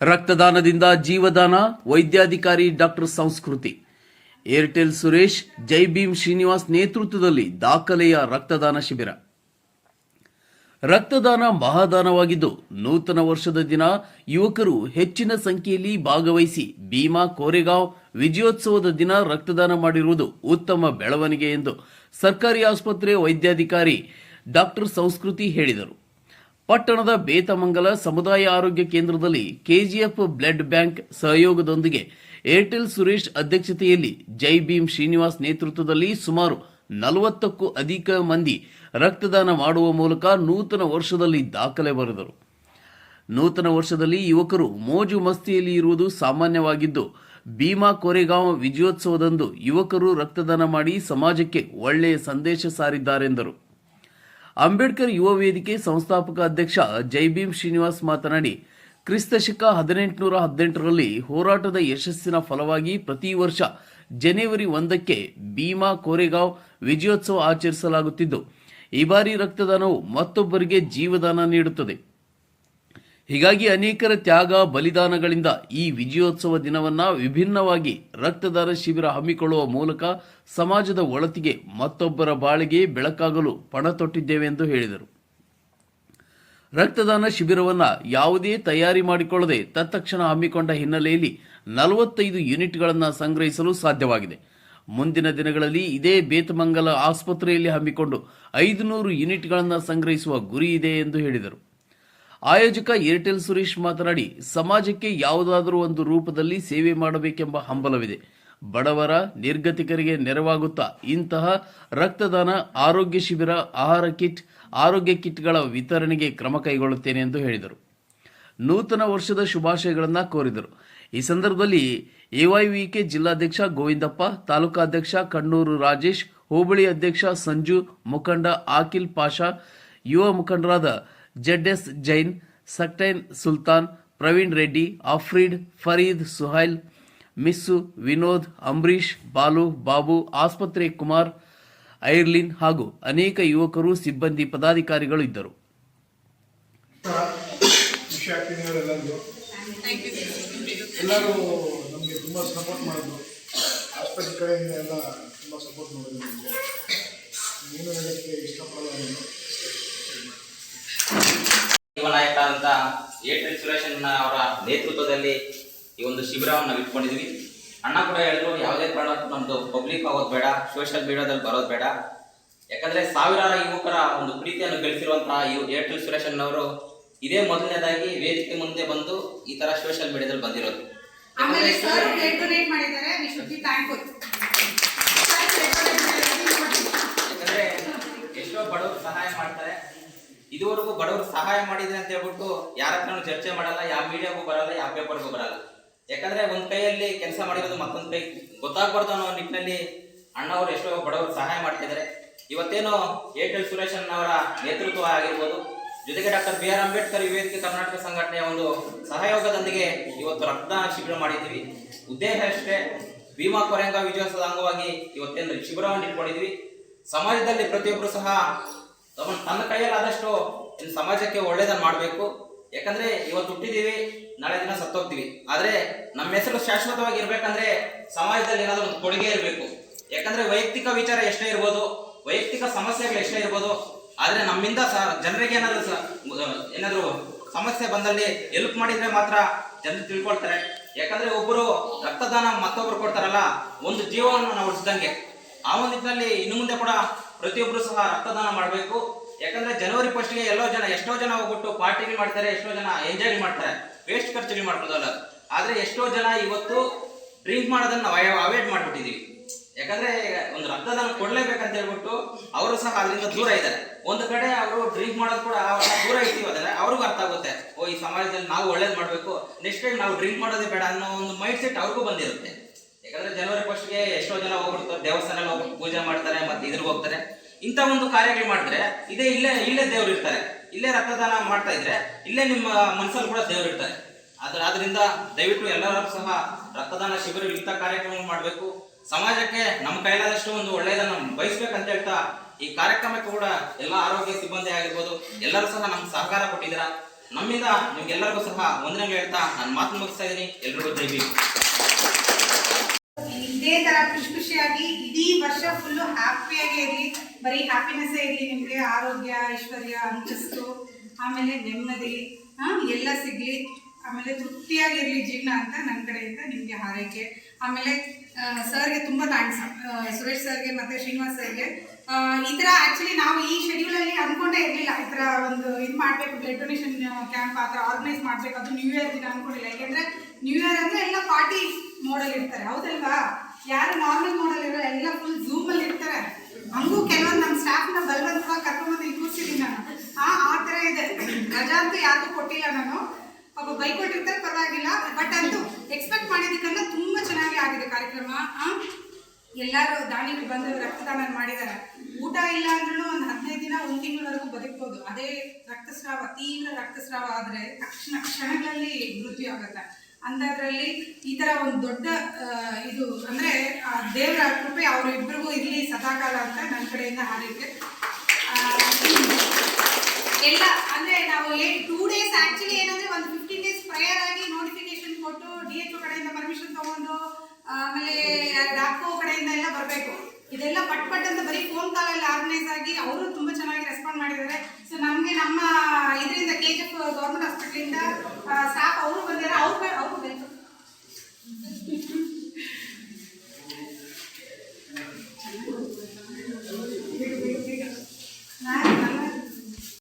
ರಕ್ತದಾನದಿಂದ ಜೀವದಾನ, ವೈದ್ಯಾಧಿಕಾರಿ ಡಾಕ್ಟರ್ ಸಂಸ್ಕೃತಿ. ಏರ್ಟೆಲ್ ಸುರೇಶ್, ಜೈ ಭೀಮ್ ಶ್ರೀನಿವಾಸ್ ನೇತೃತ್ವದಲ್ಲಿ ದಾಖಲೆಯ ರಕ್ತದಾನ ಶಿಬಿರ. ರಕ್ತದಾನ ಮಹಾದಾನವಾಗಿದ್ದು, ನೂತನ ವರ್ಷದ ದಿನ ಯುವಕರು ಹೆಚ್ಚಿನ ಸಂಖ್ಯೆಯಲ್ಲಿ ಭಾಗವಹಿಸಿ ಭೀಮಾ ಕೋರೆಗಾಂವ್ ವಿಜಯೋತ್ಸವದ ದಿನ ರಕ್ತದಾನ ಮಾಡಿರುವುದು ಉತ್ತಮ ಬೆಳವಣಿಗೆ ಎಂದು ಸರ್ಕಾರಿ ಆಸ್ಪತ್ರೆ ವೈದ್ಯಾಧಿಕಾರಿ ಡಾಕ್ಟರ್ ಸಂಸ್ಕೃತಿ ಹೇಳಿದರು. ಪಟ್ಟಣದ ಬೇತಮಂಗಲ ಸಮುದಾಯ ಆರೋಗ್ಯ ಕೇಂದ್ರದಲ್ಲಿ ಕೆಜಿಎಫ್ ಬ್ಲಡ್ ಬ್ಯಾಂಕ್ ಸಹಯೋಗದೊಂದಿಗೆ ಏರ್ಟೆಲ್ ಸುರೇಶ್ ಅಧ್ಯಕ್ಷತೆಯಲ್ಲಿ ಜೈ ಭೀಮ್ ಶ್ರೀನಿವಾಸ್ ನೇತೃತ್ವದಲ್ಲಿ ಸುಮಾರು ನಲವತ್ತಕ್ಕೂ ಅಧಿಕ ಮಂದಿ ರಕ್ತದಾನ ಮಾಡುವ ಮೂಲಕ ನೂತನ ವರ್ಷದಲ್ಲಿ ದಾಖಲೆ ಬರೆದರು. ನೂತನ ವರ್ಷದಲ್ಲಿ ಯುವಕರು ಮೋಜು ಮಸ್ತಿಯಲ್ಲಿ ಇರುವುದು ಸಾಮಾನ್ಯವಾಗಿದ್ದು, ಭೀಮಾ ಕೋರೆಗಾಂವ್ ವಿಜಯೋತ್ಸವದಂದು ಯುವಕರು ರಕ್ತದಾನ ಮಾಡಿ ಸಮಾಜಕ್ಕೆ ಒಳ್ಳೆಯ ಸಂದೇಶ ಸಾರಿದ್ದಾರೆಂದರು. ಅಂಬೇಡ್ಕರ್ ಯುವ ವೇದಿಕೆ ಸಂಸ್ಥಾಪಕ ಅಧ್ಯಕ್ಷ ಜೈಭೀಮ್ ಶ್ರೀನಿವಾಸ್ ಮಾತನಾಡಿ, ಕ್ರಿಸ್ತ ಶಕ ಹದಿನೆಂಟುನೂರ ಹದಿನೆಂಟರಲ್ಲಿ ಹೋರಾಟದ ಯಶಸ್ಸಿನ ಫಲವಾಗಿ ಪ್ರತಿ ವರ್ಷ ಜನವರಿ ಒಂದಕ್ಕೆ ಭೀಮಾ ಕೋರೆಗಾಂವ್ ವಿಜಯೋತ್ಸವ ಆಚರಿಸಲಾಗುತ್ತಿದ್ದು. ಈ ಬಾರಿ ರಕ್ತದಾನವು ಮತ್ತೊಬ್ಬರಿಗೆ ಜೀವದಾನ ನೀಡುತ್ತದೆ. ಹೀಗಾಗಿ ಅನೇಕರ ತ್ಯಾಗ, ಬಲಿದಾನಗಳಿಂದ ಈ ವಿಜಯೋತ್ಸವ ದಿನವನ್ನ ವಿಭಿನ್ನವಾಗಿ ರಕ್ತದಾನ ಶಿಬಿರ ಹಮ್ಮಿಕೊಳ್ಳುವ ಮೂಲಕ ಸಮಾಜದ ಒಳತಿಗೆ ಮತ್ತೊಬ್ಬರ ಬಾಳಿಗೆ ಬೆಳಕಾಗಲು ಪಣ ತೊಟ್ಟಿದ್ದೇವೆ ಎಂದು ಹೇಳಿದರು. ರಕ್ತದಾನ ಶಿಬಿರವನ್ನ ಯಾವುದೇ ತಯಾರಿ ಮಾಡಿಕೊಳ್ಳದೆ ತತ್ಕ್ಷಣ ಹಮ್ಮಿಕೊಂಡ ಹಿನ್ನೆಲೆಯಲ್ಲಿ ನಲವತ್ತೈದು ಯೂನಿಟ್ಗಳನ್ನು ಸಂಗ್ರಹಿಸಲು ಸಾಧ್ಯವಾಗಿದೆ. ಮುಂದಿನ ದಿನಗಳಲ್ಲಿ ಇದೇ ಬೇತಮಂಗಲ ಆಸ್ಪತ್ರೆಯಲ್ಲಿ ಹಮ್ಮಿಕೊಂಡು ಐದುನೂರು ಯೂನಿಟ್ಗಳನ್ನು ಸಂಗ್ರಹಿಸುವ ಗುರಿ ಇದೆ ಎಂದು ಹೇಳಿದರು. ಆಯೋಜಕ ಏರ್ಟೆಲ್ ಸುರೇಶ್ ಮಾತನಾಡಿ, ಸಮಾಜಕ್ಕೆ ಯಾವುದಾದರೂ ಒಂದು ರೂಪದಲ್ಲಿ ಸೇವೆ ಮಾಡಬೇಕೆಂಬ ಹಂಬಲವಿದೆ. ಬಡವರ, ನಿರ್ಗತಿಕರಿಗೆ ನೆರವಾಗುತ್ತಾ ಇಂತಹ ರಕ್ತದಾನ ಆರೋಗ್ಯ ಶಿಬಿರ, ಆಹಾರ ಕಿಟ್, ಆರೋಗ್ಯ ಕಿಟ್ಗಳ ವಿತರಣೆಗೆ ಕ್ರಮ ಕೈಗೊಳ್ಳುತ್ತೇನೆ ಎಂದು ಹೇಳಿದರು. ನೂತನ ವರ್ಷದ ಶುಭಾಶಯಗಳನ್ನು ಕೋರಿದರು. ಈ ಸಂದರ್ಭದಲ್ಲಿ ಎವೈವಿಕೆ ಜಿಲ್ಲಾಧ್ಯಕ್ಷ ಗೋವಿಂದಪ್ಪ ತಾಲೂಕಾಧ್ಯಕ್ಷ ಕಣ್ಣೂರು ರಾಜೇಶ್, ಹೋಬಳಿ ಅಧ್ಯಕ್ಷ ಸಂಜು ಮುಖಂಡ ಆಕಿಲ್ ಪಾಷಾ, ಯುವ ಮುಖಂಡರಾದ ಜೆಡ್ ಎಸ್ ಜೈನ್, ಸಕ್ಟೈನ್ ಸುಲ್ತಾನ್, ಪ್ರವೀಣ್ ರೆಡ್ಡಿ ಆಫ್ರೀಡ್ ಫರೀದ್ ಸುಹೈಲ್, ಮಿಸ್ಸು ವಿನೋದ್ ಅಂಬರೀಶ್ ಬಾಲು, ಬಾಬು, ಆಸ್ಪತ್ರೆ ಕುಮಾರ್, ಐರ್ಲಿನ್ ಹಾಗೂ ಅನೇಕ ಯುವಕರು ಸಿಬ್ಬಂದಿ ಪದಾಧಿಕಾರಿಗಳು ಇದ್ದರು. ಸಪೋರ್ಟ್ ಮಾಡಿದ್ರು. ಕಡೆಯಿಂದ ಎಲ್ಲ ನಾನು ಏಟ್ರಿ ಸುರೇಶನ್ ಅವರ ನೇತೃತ್ವದಲ್ಲಿ ಈ ಒಂದು ಶಿಬಿರವನ್ನು ಇಟ್ಕೊಂಡಿದ್ವಿ. ಅಣ್ಣ ಕೂಡ ಹೇಳಿದ್ರು, ಯಾವುದೇ ಕಾರಣಕ್ಕೂ ನಮ್ದು ಪಬ್ಲಿಕ್ ಆಗೋದು ಬೇಡ ಸೋಷಿಯಲ್ ಮೀಡಿಯಾದಲ್ಲಿ ಬರೋದು ಬೇಡ. ಯಾಕಂದ್ರೆ ಸಾವಿರಾರು ಯುವಕರ ಒಂದು ಪ್ರೀತಿಯನ್ನು ಗಳಿಸಿರುವಂತಹ ಏರ್ಟೆಲ್ ಸುರೇಶನ್ ಅವರು ಇದೇ ಮೊದಲನೇದಾಗಿ ವೇದಿಕೆ ಮುಂದೆ ಬಂದು ಈ ತರ ಸೋಷಿಯಲ್ ಮೀಡಿಯಾದಲ್ಲಿ ಬಂದಿರೋದು. ಆಮೇಲೆ ಸರ್ ಮಾಡಿದ್ದಾರೆ. ವಿ ಶುಡ್ ಬಿ ಥ್ಯಾಂಕ್ಫುಲ್ ಯಾಕಂದ್ರೆ ಎಷ್ಟೋ ಬಡವರು ಸಹಾಯ ಮಾಡ್ತಾರೆ ಇದುವರೆಗೂ ಬಡವರು ಸಹಾಯ ಮಾಡಿದ್ರೆ ಅಂತ ಹೇಳ್ಬಿಟ್ಟು ಯಾರ ಹತ್ರನೂ ಚರ್ಚೆ ಮಾಡಲ್ಲ, ಯಾವ ಮೀಡಿಯಾಗೂ ಬರಲ್ಲ, ಯಾವ ಪೇಪರ್ಗೂ ಬರಲ್ಲ. ಯಾಕಂದ್ರೆ ಒಂದ್ ಕೈಯಲ್ಲಿ ಕೆಲಸ ಮಾಡಿರೋದು ಮತ್ತೊಂದ್ ಕೈ. ಗೊತ್ತಾಗ್ಬಾರ್ದು ಅನ್ನೋ ನಿಟ್ಟಿನಲ್ಲಿ ಅಣ್ಣವರು ಎಷ್ಟೋ ಬಡವರು ಸಹಾಯ ಮಾಡ್ತಿದ್ದಾರೆ. ಇವತ್ತೇನು ಏರ್ಟೆಲ್ ಸುರೇಶನ್ ಅವರ ನೇತೃತ್ವ ಆಗಿರ್ಬೋದು, ಜೊತೆಗೆ doctor B R Ambedkar Viveka Karnataka ಸಂಘಟನೆಯ ಒಂದು ಸಹಯೋಗದೊಂದಿಗೆ ಇವತ್ತು ರಕ್ತದಾನ ಶಿಬಿರ ಮಾಡಿದ್ದೀವಿ. ಉದ್ದೇಶ ಅಷ್ಟೇ, ಭೀಮಾ ಕೊರೆಂಗ ವಿಜಯೋತ್ಸವದ ಅಂಗವಾಗಿ ಇವತ್ತೇನು ಶಿಬಿರವನ್ನು ಇಟ್ಕೊಂಡಿದ್ವಿ ಸಮಾಜದಲ್ಲಿ ಪ್ರತಿಯೊಬ್ಬರು ಸಹ ತಮ್ಮ ತನ್ನ ಕೈಯಲ್ಲಾದಷ್ಟು ಇನ್ನು ಸಮಾಜಕ್ಕೆ ಒಳ್ಳೇದನ್ನು ಮಾಡಬೇಕು. ಯಾಕಂದ್ರೆ ಇವತ್ತು ಹುಟ್ಟಿದೀವಿ, ನಾಳೆ ದಿನ ಸತ್ತೋಗ್ತೀವಿ. ಆದ್ರೆ ನಮ್ಮ ಹೆಸರು ಶಾಶ್ವತವಾಗಿ ಇರ್ಬೇಕಂದ್ರೆ ಸಮಾಜದಲ್ಲಿ ಏನಾದರೂ ಒಂದು ಕೊಡುಗೆ ಇರಬೇಕು. ಯಾಕಂದ್ರೆ ವೈಯಕ್ತಿಕ ವಿಚಾರ ಎಷ್ಟೇ ಇರ್ಬೋದು, ವೈಯಕ್ತಿಕ ಸಮಸ್ಯೆಗಳು ಎಷ್ಟೇ ಇರ್ಬೋದು, ಆದ್ರೆ ನಮ್ಮಿಂದ ಜನರಿಗೆ ಏನಾದರೂ ಏನಾದ್ರು ಸಮಸ್ಯೆ ಬಂದಲ್ಲಿ ಹೆಲ್ಪ್ ಮಾಡಿದ್ರೆ ಮಾತ್ರ ಜನರು ತಿಳ್ಕೊಳ್ತಾರೆ. ಯಾಕಂದ್ರೆ ಒಬ್ಬರು ರಕ್ತದಾನ ಮತ್ತೊಬ್ರು ಕೊಡ್ತಾರಲ್ಲ, ಒಂದು ಜೀವವನ್ನು ನಾವು ಉಳಿಸಿದಂಗೆ. ಆ ಒಂದು ನಿಟ್ಟಿನಲ್ಲಿ ಇನ್ನು ಮುಂದೆ ಕೂಡ ಪ್ರತಿಯೊಬ್ಬರು ಸಹ ರಕ್ತದಾನ ಮಾಡಬೇಕು. ಯಾಕಂದ್ರೆ ಜನವರಿ ಫಸ್ಟ್ಗೆ ಎಲ್ಲೋ ಜನ, ಎಷ್ಟೋ ಜನ ಹೋಗ್ಬಿಟ್ಟು ಪಾರ್ಟಿಗಳು ಮಾಡ್ತಾರೆ, ಎಷ್ಟೋ ಜನ ಎಂಜಾಯ್ ಮಾಡ್ತಾರೆ. ವೇಸ್ಟ್ ಖರ್ಚುಗಳು ಮಾಡ್ಬೋದಲ್ಲ ಆದ್ರೆ ಎಷ್ಟೋ ಜನ ಇವತ್ತು ಡ್ರಿಂಕ್ ಮಾಡೋದನ್ನ ನಾವು ಅವಾಯ್ಡ್ ಮಾಡ್ಬಿಟ್ಟಿದೀವಿ. ಯಾಕಂದ್ರೆ ಒಂದು ರಕ್ತದಾನ ಕೊಡ್ಲೇಬೇಕಂತ ಹೇಳ್ಬಿಟ್ಟು ಅವರು ಸಹ ಅದರಿಂದ ದೂರ ಇದ್ದಾರೆ. ಒಂದು ಕಡೆ ಅವರು ಡ್ರಿಂಕ್ ಮಾಡೋದು ಕೂಡ ದೂರ ಇರ್ತೀವಿ ಅದನ್ನ ಅವ್ರಿಗೂ ಅರ್ಥ ಆಗುತ್ತೆ. ಓ, ಈ ಸಮಾಜದಲ್ಲಿ ನಾವು ಒಳ್ಳೇದು ಮಾಡಬೇಕು. ನೆಕ್ಸ್ಟ್ ಟೈಮ್ ನಾವು ಡ್ರಿಂಕ್ ಮಾಡೋದೇ ಬೇಡ ಅನ್ನೋ ಒಂದು ಮೈಂಡ್ ಸೆಟ್ ಅವ್ರಿಗೂ ಬಂದಿರುತ್ತೆ. ಯಾಕಂದ್ರೆ ಜನವರಿ ಫಸ್ಟ್ಗೆ ಎಷ್ಟೋ ಜನ ಹೋಗ್ಬಿಡ್ತಾರೆ ದೇವಸ್ಥಾನ ಹೋಗ್ಬಿಟ್ಟು ಪೂಜೆ ಮಾಡ್ತಾರೆ, ಮತ್ತೆ ಇದ್ರಿಗೆ ಹೋಗ್ತಾರೆ. ಇಂಥ ಒಂದು ಕಾರ್ಯಗಳು ಮಾಡಿದ್ರೆ ಇದೇ ಇಲ್ಲೇ ಇಲ್ಲೇ ದೇವ್ರು ಇರ್ತಾರೆ. ಇಲ್ಲೇ ರಕ್ತದಾನ ಮಾಡ್ತಾ ಇದ್ರೆ ಇಲ್ಲೇ ನಿಮ್ಮ ಮನಸ್ಸಲ್ಲಿ ಕೂಡ ದೇವ್ರು ಇರ್ತಾರೆ. ಆದ್ರೆ ಆದ್ರಿಂದ ದಯವಿಟ್ಟು ಎಲ್ಲರೂ ಸಹ ರಕ್ತದಾನ ಶಿಬಿರ ಇಂಥ ಕಾರ್ಯಕ್ರಮ ಮಾಡಬೇಕು. ಸಮಾಜಕ್ಕೆ ನಮ್ಮ ಕೈಲಾದಷ್ಟು ಒಂದು ಒಳ್ಳೆಯದನ್ನು ಬಯಸ್ಬೇಕಂತ ಹೇಳ್ತಾ ಈ ಕಾರ್ಯಕ್ರಮಕ್ಕೆ ಕೂಡ ಎಲ್ಲ ಆರೋಗ್ಯ ಸಿಬ್ಬಂದಿ ಆಗಿರ್ಬೋದು, ಎಲ್ಲರೂ ಸಹ ನಮ್ಗೆ ಸಹಕಾರ ಕೊಟ್ಟಿದ್ದೀರಾ. ನಮ್ಮಿಂದ ನಿಮ್ಗೆಲ್ಲರಿಗೂ ಸಹ ಒಂದನೇ ಹೇಳ್ತಾ ನಾನು ಮಾತು ಮುಗಿಸ್ತಾ ಇದ್ದೀನಿ. ಎಲ್ರಿಗೂ ಭೀಮ್. ಇದೇ ತರ ಖುಷಿ ಖುಷಿಯಾಗಿ ಇಡೀ ವರ್ಷ ಫುಲ್ಲು ಹ್ಯಾಪಿಯಾಗಿ ಇರಲಿ. ಬರೀ ಹ್ಯಾಪಿನೆಸ್ ಇರಲಿ ನಿಮಗೆ. ಆರೋಗ್ಯ, ಐಶ್ವರ್ಯ, ಅಂತಸ್ತು, ಆಮೇಲೆ ನೆಮ್ಮದಿ ಎಲ್ಲ ಸಿಗ್ಲಿ. ಆಮೇಲೆ ತೃಪ್ತಿಯಾಗಿರ್ಲಿ ಜೀವನ ಅಂತ ನನ್ನ ಕಡೆಯಿಂದ ನಿಮಗೆ ಹಾರೈಕೆ. ಆಮೇಲೆ ಸರ್ಗೆ ತುಂಬ ಥ್ಯಾಂಕ್ಸ್ ಸುರೇಶ್ ಸರ್ಗೆ ಮತ್ತೆ ಶ್ರೀನಿವಾಸ್ ಸರ್ಗೆ. ಈ ಥರ ಆ್ಯಕ್ಚುಲಿ ನಾವು ಈ ಶೆಡ್ಯೂಲಲ್ಲಿ ಅಂದ್ಕೊಂಡೇ ಇರಲಿಲ್ಲ. ಈ ಥರ ಒಂದು ಇದು ಮಾಡಬೇಕು ಬ್ಲಡ್ ಡೊನೇಷನ್ ಕ್ಯಾಂಪ್ ಆ ಥರ ಆರ್ಗನೈಸ್ ಮಾಡಬೇಕು. ಅದು ನ್ಯೂ ಇಯರ್ ದಿನ ಅಂದ್ಕೊಂಡಿಲ್ಲ ಯಾಕೆಂದರೆ ನ್ಯೂ ಇಯರ್ ಅಂದರೆ ಎಲ್ಲ ಪಾರ್ಟಿ ಮೋಡಲ್ಲಿ ಇರ್ತಾರೆ. ಹೌದಲ್ವಾ? ಯಾರು ನಾರ್ಮಲ್ ಮಾಡಲ್ ಇರೋ ಎಲ್ಲ ಫುಲ್ ಝೂಮ್ ಅಲ್ಲಿ ಇರ್ತಾರೆ. ಹಂಗೂ ಕೆಲವೊಂದು ನಮ್ಮ ನ ಬಲವಂತವಾಗಿ ಕರ್ಕೊಂಡ್ಬಂದು ಇಲ್ಲಿ ಕೂರ್ಸಿದೀನಿ ನಾನು. ಆ ಆ ತರ ಇದೆ. ರಜಾ ಅಂತೂ ಯಾರಿಗೂ ಕೊಟ್ಟಿಲ್ಲ ನಾನು. ಪಾಪ ಬೈಕ್ ಕೊಟ್ಟಿರ್ತಾರೆ ಪರವಾಗಿಲ್ಲ. ಬಟ್ ಅಂತೂ ಎಕ್ಸ್ಪೆಕ್ಟ್ ಮಾಡಿದ್ದಕ್ಕಂತ ತುಂಬಾ ಚೆನ್ನಾಗಿ ಆಗಿದೆ ಕಾರ್ಯಕ್ರಮ? ಎಲ್ಲರೂ ದಾನಿಗಳು ಬಂದು ರಕ್ತದಾನ ಮಾಡಿದಾರೆ ಊಟ ಇಲ್ಲ ಅಂದ್ರೂ ಒಂದು ಹದಿನೈದು ದಿನ, ಒಂದು ತಿಂಗಳವರೆಗೂ ಬದುಕ್ಬೋದು. ಅದೇ ರಕ್ತಸ್ರಾವ, ತೀವ್ರ ರಕ್ತಸ್ರಾವ ಆದರೆ ತಕ್ಷಣ ಕ್ಷಣಗಳಲ್ಲಿ ಮೃತ್ಯು ಆಗುತ್ತೆ. ಅಂಥದ್ರಲ್ಲಿ ಈ ಥರ ಒಂದು ದೊಡ್ಡ ಇದು ಅಂದರೆ ದೇವರ ಕೃಪೆ ಅವರಿಬ್ಬರಿಗೂ ಇರಲಿ, ಸದಾಕಾಲ ಅಂತ ನನ್ನ ಕಡೆಯಿಂದ ಹಾರೈಕೆ. ಎಲ್ಲ, ಅಂದ್ರೆ ನಾವು ಟೂ ಡೇಸ್ ಆಕ್ಚುಲಿ ಏನಂದ್ರೆ ಒಂದು ಫಿಫ್ಟೀನ್ ಡೇಸ್ ಪ್ರಯರ್ ಆಗಿ ನೋಟಿಫಿಕೇಶನ್ ಕೊಟ್ಟು ಡಿ ಎಚ್ ಕಡೆಯಿಂದ ಪರ್ಮಿಷನ್ ತಗೊಂಡು, ಆಮೇಲೆ ಡಾಕ್ಟೋ ಕಡೆಯಿಂದ ಎಲ್ಲ ಬರಬೇಕು. ಇದೆಲ್ಲ ಪಟ್ ಪಟ್ ಅಂತ ಬರೀ ಫೋನ್ ಕಾಲ್ ಅಲ್ಲಿ ಆರ್ಗನೈಸ್ ಆಗಿ ಅವರು ತುಂಬಾ ಚೆನ್ನಾಗಿ ರೆಸ್ಪಾಂಡ್ ಮಾಡಿದ್ದಾರೆ. ಸೊ ನಮಗೆ ನಮ್ಮ ಇದರಿಂದ ಕೆ ಜಿ ಎಫ್ ಗೌರ್ಮೆಂಟ್ ಹಾಸ್ಪಿಟಲಿಂದ